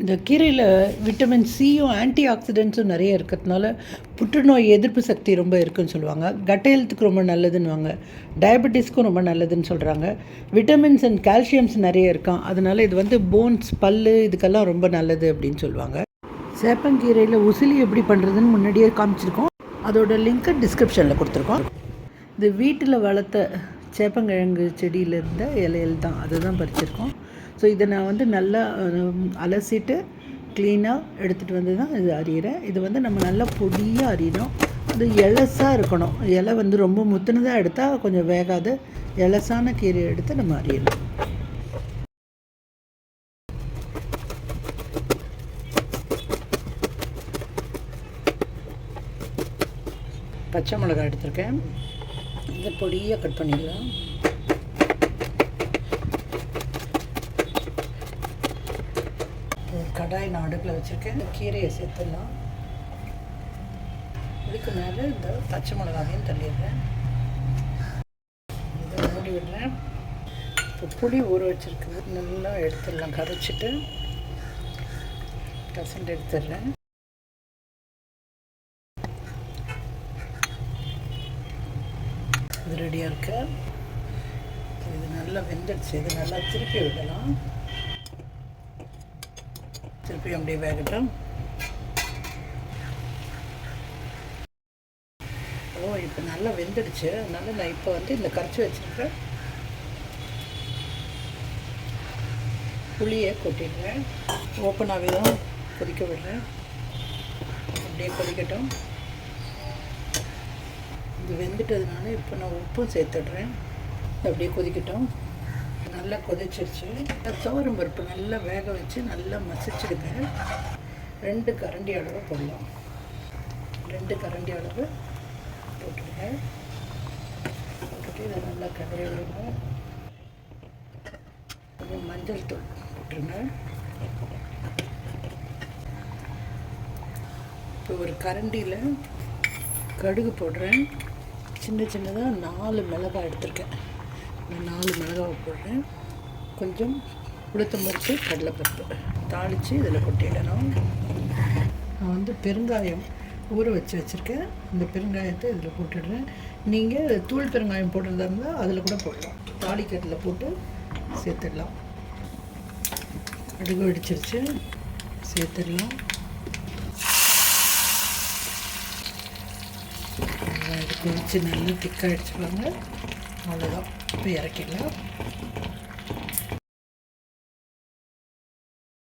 இந்த கீரையில் vitamin சியும் anti ஆக்சிடென்ட்ஸும் நிறைய இருக்கிறதுனால புற்றுநோய் எதிர்ப்பு சக்தி ரொம்ப இருக்குன்னு சொல்லுவாங்க. கட் ஹெல்த்துக்கு ரொம்ப நல்லதுன்னுவாங்க. டயபெட்டிஸ்க்கும் ரொம்ப நல்லதுன்னு சொல்கிறாங்க விட்டமின்ஸ் அண்ட் கால்சியம்ஸ் நிறைய இருக்கான் அதனால் இது வந்து போன்ஸ் பல்லு இதுக்கெல்லாம் ரொம்ப நல்லது அப்படின்னு சொல்லுவாங்க. சேப்பங்கீரையில் உசிலி எப்படி பண்ணுறதுன்னு முன்னாடியே காமிச்சிருக்கோம். அதோட லிங்க்கை டிஸ்கிரிப்ஷனில் கொடுத்துருக்கோம். இது வீட்டில் வளர்த்த சேப்பங்கிழங்கு செடியில் இருந்த தான். அதை தான் பறிச்சிருக்கோம். ஸோ இதை நான் வந்து நல்லா அலசிட்டு க்ளீனாக எடுத்துகிட்டு வந்து தான் இது அரியிறேன் இது வந்து நம்ம நல்லா பொடியாக அறியணும் அது எலசாக இருக்கணும். இலை வந்து ரொம்ப முத்துனதாக எடுத்தால் கொஞ்சம் வேகாது. எலசான கீரையை எடுத்து நம்ம அறியணும் பச்சை மிளகாய் எடுத்திருக்கேன். இதை பொடியாக கட் பண்ணிடலாம். கடாய் நான் அடுப்பில் வச்சுருக்கேன். இந்த கீரையை சேர்த்துடலாம். இதுக்கு மேலே இந்த பச்சை மிளகாவையும் தள்ளிடுறேன். இதை மூடி விடுறேன். இப்போ புளி ஊற வச்சுருக்கு நல்லா எடுத்துடலாம். கரைச்சிட்டு கசண்டு எடுத்துடுறேன். இது ரெடியாக இருக்கு. இது நல்லா வெந்துடுச்சு. இது நல்லா திருப்பி விடலாம். திருப்பியும் அப்படியே வேகட்டும். ஓ இப்போ நல்லா வெந்துடுச்சு. அதனால நான் இப்போ வந்து இந்த கரைச்சி வச்சுருக்கேன் புளியை கொட்டிடுறேன். ஓப்பனாகவே தான் கொதிக்க விடுறேன். அப்படியே கொதிக்கட்டும். இது வெந்துட்டதுனால இப்போ நான் உப்பும் சேர்த்துடுறேன். அப்படியே கொதிக்கட்டும். நல்லா கொதிச்சிருச்சு. துவரம் பருப்பு நல்லா வேக வச்சு நல்லா மசிச்சிடுங்க ரெண்டு கரண்டி அளவு போடலாம். ரெண்டு கரண்டி அளவு போட்டுடுங்க போட்டுட்டு இதை நல்லா கதறி விடுங்க கொஞ்சம் மஞ்சள் தூள் போட்டுருங்க. இப்போ ஒரு கரண்டியில் கடுகு போடுறேன். சின்ன சின்னதாக நாலு மிளகாய் எடுத்திருக்கேன். நாலு மிளகாவை போடுறேன் கொஞ்சம் உளுத்தம் பருப்பு கடலைப்பருப்பு தாளித்து இதில் கொட்டிடணும். நான் வந்து பெருங்காயம் ஊற வச்சு வச்சுருக்கேன். இந்த பெருங்காயத்தை இதில் போட்டுடுறேன். நீங்கள் தூள் பெருங்காயம் போடுறதா இருந்தால் அதில் கூட போடலாம். தாளிக்கட்டில் போட்டு சேர்த்துடலாம். கடுகு வெடிச்சிருச்சு. சேர்த்துடலாம். நல்லா இது கொதிச்சு நல்லா திக்காகிடுச்சு பாருங்க. அவ்வளோதான் இப்போ இறக்கிடலாம்